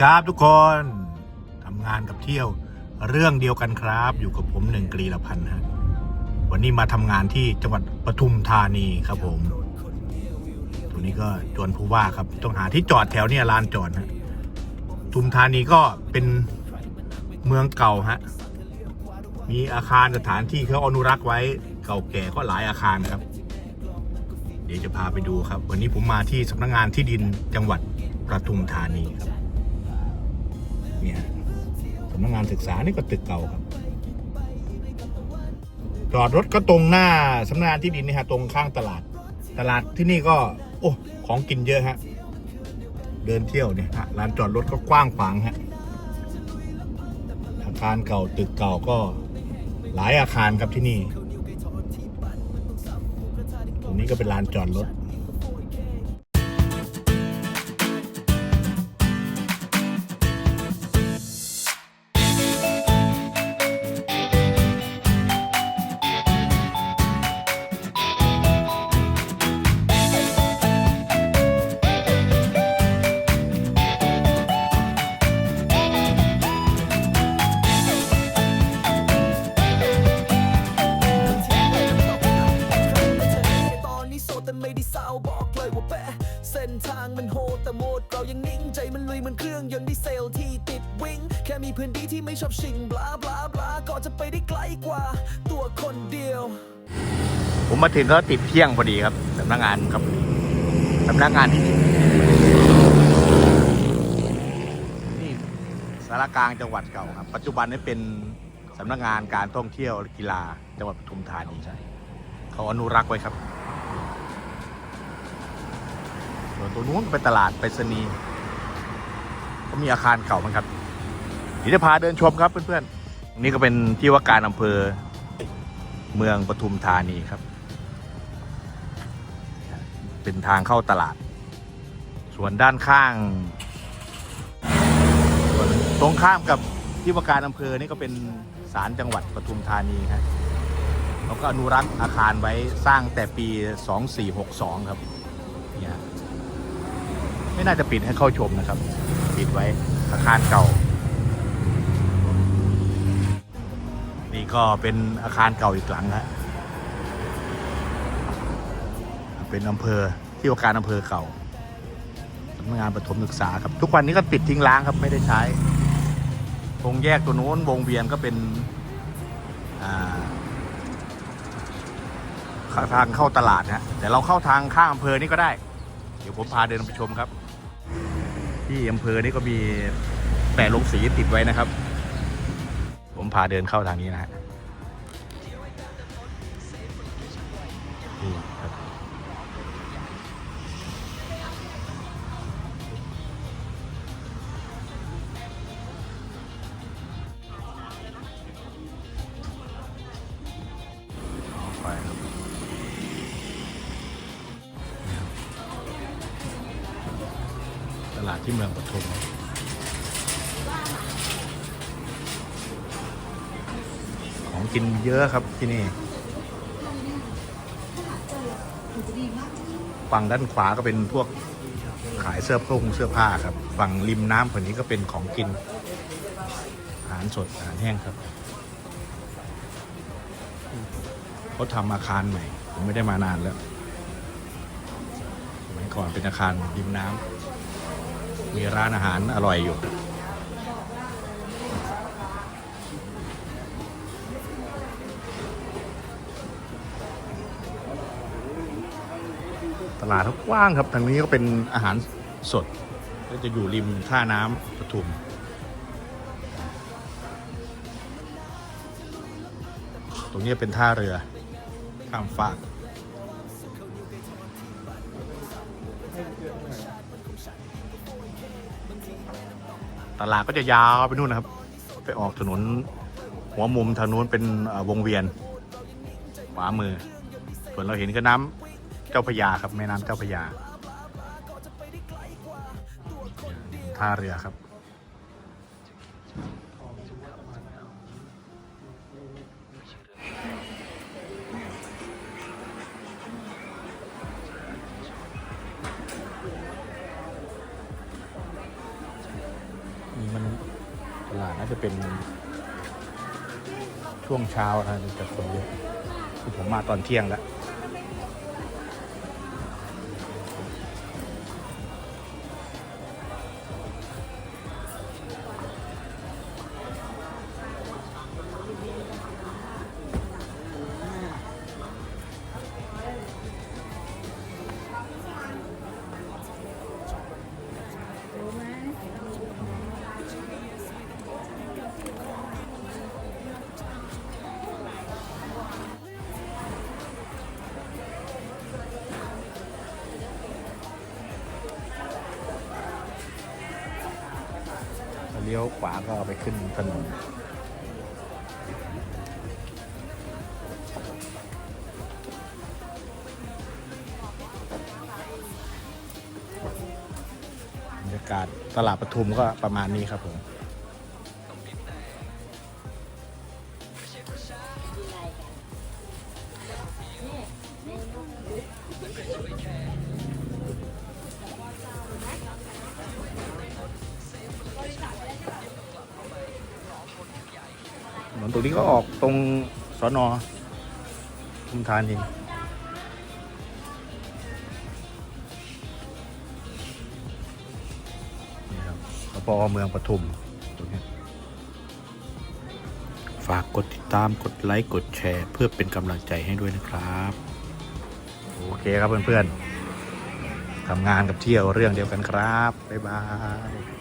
ครับทุกคนทำงานกับเที่ยวเรื่องเดียวกันครับ อยู่กับผมหนึ่งกรีละพันธ์ฮะวันนี้มาทำงานที่จังหวัดปทุมธานีครับผมตรงนี้ก็จวนผู้ว่าครับ ต้องหาที่จอดแถวเนี้ลานจอดฮะปทุมธานีก็เป็นเมืองเก่าฮะมีอาคารสถานที่เขาอนุรักษ์ไว้เก่าแก่ก็หลายอาคารนะครับ เดี๋ยวจะพาไปดูครับ วันนี้ผมมาที่สำนักงานที่ดินจังหวัดปทุมธานีครับ เนี่ยสำนักงานศึกษานี่ก็ตึกเก่าครับ จอดรถก็ตรงหน้าสำนักงานที่ดินนี่ฮะตรงข้างตลาด ตลาดที่นี่ก็ โอ้ของกินเยอะฮะเดินเที่ยวเนี่ยฮะลานจอดรถก็กว้างขวางฮะอาคารเก่าตึกเก่าก็หลายอาคารครับที่นี่ ตรงนี้ก็เป็นลานจอดรถ อบชิงบลาบลาบลาก็จะไปได้ไกลกว่า ตัวคนเดียว ผมมาถึงก็ติดเที่ยงพอดีครับสำนักงานครับสำนักงานที่นี่สารกลางจังหวัดเก่าครับ ปัจจุบันนี้เป็นสำนักงานการท่องเที่ยวและกีฬาจังหวัดปทุมธานีใช่เขาอนุรักษ์ไว้ครับส่วนตัวนู้นเป็นตลาดไปรษณีย์ก็มีอาคารเก่าเหมือนกัน เดี๋ยวจะพาเดินชมครับเพื่อนๆนี่ก็เป็นที่ว่าการอำเภอเมืองปทุมธานีครับ เป็นทางเข้าตลาด ส่วนด้านข้าง ตรงข้ามกับที่ว่าการอำเภอนี่ก็เป็นศาลจังหวัดปทุมธานีครับแล้วก็อนุรักษ์อาคารไว้สร้างแต่ปี 2462 ครับเนี่ยไม่น่าจะปิดให้เข้าชมนะครับ ปิดไว้อาคารเก่า ก็เป็นอาคารเก่าอีกหลังฮะเป็นอำเภอที่ว่าการอำเภอเก่าสำนักงานประถมศึกษาครับ ทุกวันนี้ก็ปิดทิ้งร้างครับไม่ได้ใช้วงแยกตัวโน้นวงเวียนก็เป็นาทางเข้าตลาดนะแต่เราเข้าทางข้างอำเภอนี่ก็ได้ เดี๋ยวผมพาเดินไปชมครับ ที่อำเภอนี่ก็มีแปะลงสีติดไว้นะครับ ผมพาเดินเข้าทางนี้นะฮะ นี่ครับเอาไปครับนี่ครับตลาดที่เมืองปทุมของกินเยอะครับที่นี่ ฝั่งด้านขวาก็เป็นพวกขายเสื้อผ้าเสื้อผ้าครับ ฝั่งริมน้ำฝั่งนี้ก็เป็นของกิน อาหารสดอาหารแห้งครับเขาทำอาคารใหม่ ผมไม่ได้มานานแล้วสมัยก่อนเป็นอาคารริมน้ำมีร้านอาหารอร่อยอยู่ ตลาดเขากว้างครับทางนี้ก็เป็นอาหารสด ก็จะอยู่ริมท่าน้ำปทุม ตรงนี้เป็นท่าเรือข้ามฟากตลาดก็จะยาวไปนู่นนะครับ ไปออกถนนหัวมุมทางนู้นเป็นวงเวียนขวามือ ส่วนเราเห็นก็น้ำ จ้าพยาครับแม่น้ำเจ้าพยาท่าเรือครับาจะเป็นช่วงเช้านะจะคนเยอะคือผมมาตอนเที่ยงแล้ว เลี้ยวขวาก็ไปขึ้นถนนบรรยากาศตลาดปทุมก็ประมาณนี้ครับผม ตรงนี้ก็ออกตรงสอนอทุมทานีนี่ครับสปเมืองปทุมตรงนี้ฝากกดติดตามกดไลค์กดแชร์ เพื่อเป็นกำลังใจให้ด้วยนะครับ โอเคครับเพื่อนๆทำงานกับเที่ยวเรื่องเดียวกันครับ บ๊ายบาย